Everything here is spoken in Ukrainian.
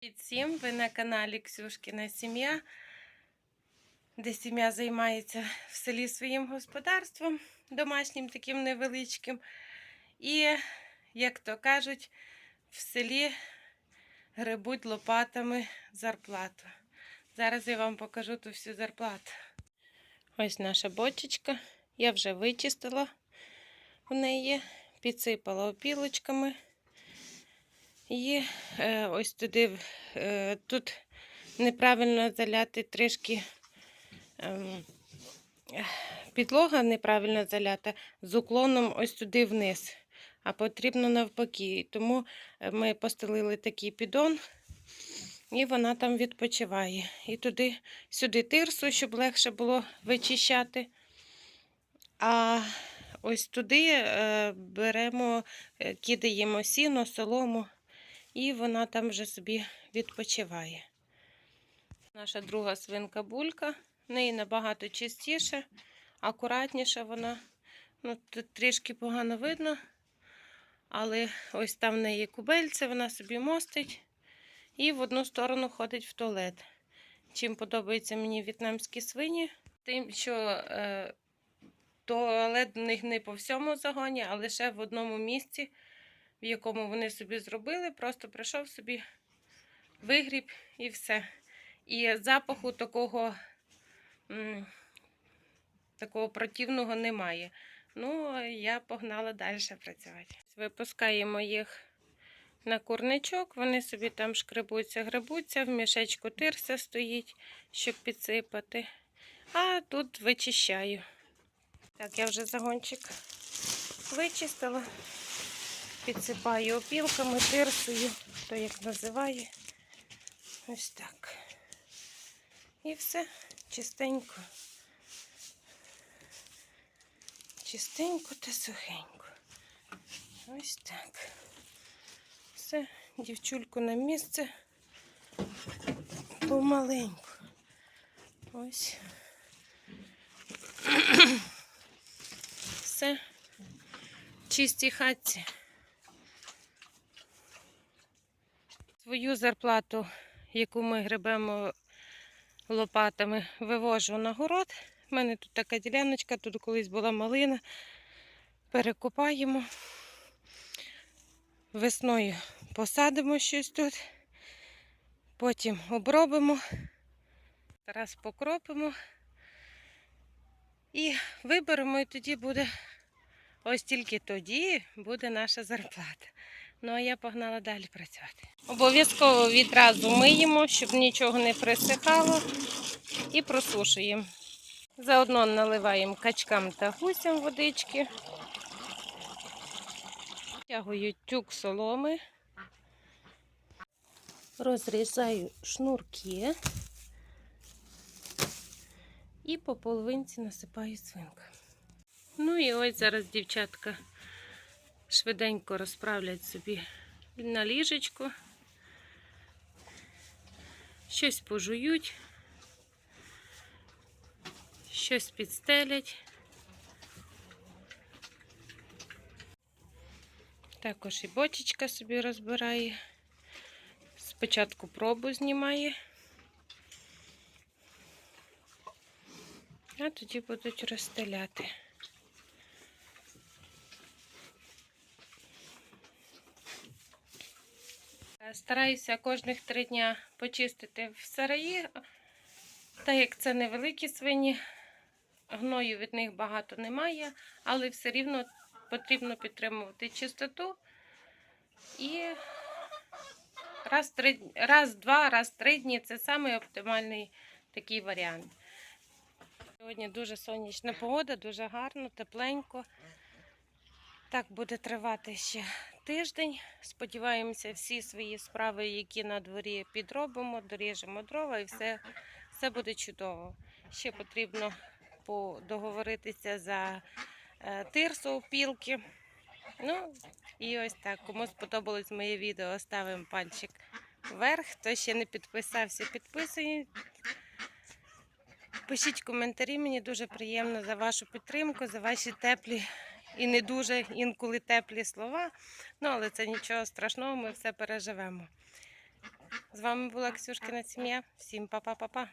Всім! Ви на каналі Ксюшкіна Сім'я, де сім'я займається в селі своїм господарством, домашнім таким невеличким. І, як то кажуть, в селі гребуть лопатами зарплату. Зараз я вам покажу ту всю зарплату. Ось наша бочечка. Я вже вичистила в неї, підсипала опілочками. І е, ось туди е, тут неправильно заляти трішки е, підлога неправильно залята з уклоном ось туди вниз, а потрібно навпаки. Тому е, ми постелили такий піддон, і вона там відпочиває. І туди сюди тирсу, щоб легше було вичищати. А ось туди е, беремо, е, кидаємо сіно, солому. І вона там вже собі відпочиває. Наша друга свинка булька. В неї набагато чистіше, акуратніша вона. Ну, Тут трішки погано видно. Але ось там в неї кубельце, вона собі мостить і в одну сторону ходить в туалет. Чим подобаються мені в'єтнамські свині, тим, що е, туалет в них не по всьому загоні, а лише в одному місці в якому вони собі зробили, просто прийшов собі, вигріб і все. І запаху такого, такого противного немає. Ну, я погнала далі працювати. Випускаємо їх на курничок, вони собі там шкребуться, гребуться, в мішечку тирса стоїть, щоб підсипати. А тут вичищаю. Так, я вже загончик вичистила підсипаю опілками, тирсою, хто як називає. Ось так. І все чистенько. Чистенько та сухенько. Ось так. Все, дівчульку на місце помаленьку. Ось. Все. Чисті хатці. Свою зарплату, яку ми гребемо лопатами, вивожу на город. У мене тут така діляночка, тут колись була малина. Перекопаємо. Весною посадимо щось тут, потім обробимо, раз покропимо і виберемо, і тоді буде, ось тільки тоді буде наша зарплата. Ну, а я погнала далі працювати. Обов'язково відразу миємо, щоб нічого не присихало, і просушуємо. Заодно наливаємо качкам та гусям водички. Втягую тюк соломи, розрізаю шнурки і по половинці насипаю свинку. Ну і ось зараз дівчатка швиденько розправлять собі на ліжечку, щось пожують, щось підстелять. Також і бочечка собі розбирає. Спочатку пробу знімає, а тоді будуть розстеляти. Стараюся кожних три дня почистити в сараї. Так як це невеликі свині, гною від них багато немає, але все рівно потрібно підтримувати чистоту. І раз, три, раз, два, раз три дні це самий оптимальний такий варіант. Сьогодні дуже сонячна погода, дуже гарно, тепленько. Так буде тривати ще тиждень. Сподіваємося, всі свої справи, які на дворі підробимо, доріжемо дрова і все, все буде чудово. Ще потрібно по- договоритися за е, тирсу опілки. Ну, і ось так. Кому сподобалось моє відео, ставимо пальчик вверх. Хто ще не підписався, підписує. Пишіть коментарі, мені дуже приємно за вашу підтримку, за ваші теплі і не дуже інколи теплі слова. Ну, але це нічого страшного, ми все переживемо. З вами була Ксюшкина сім'я. Всім па-па-па-па.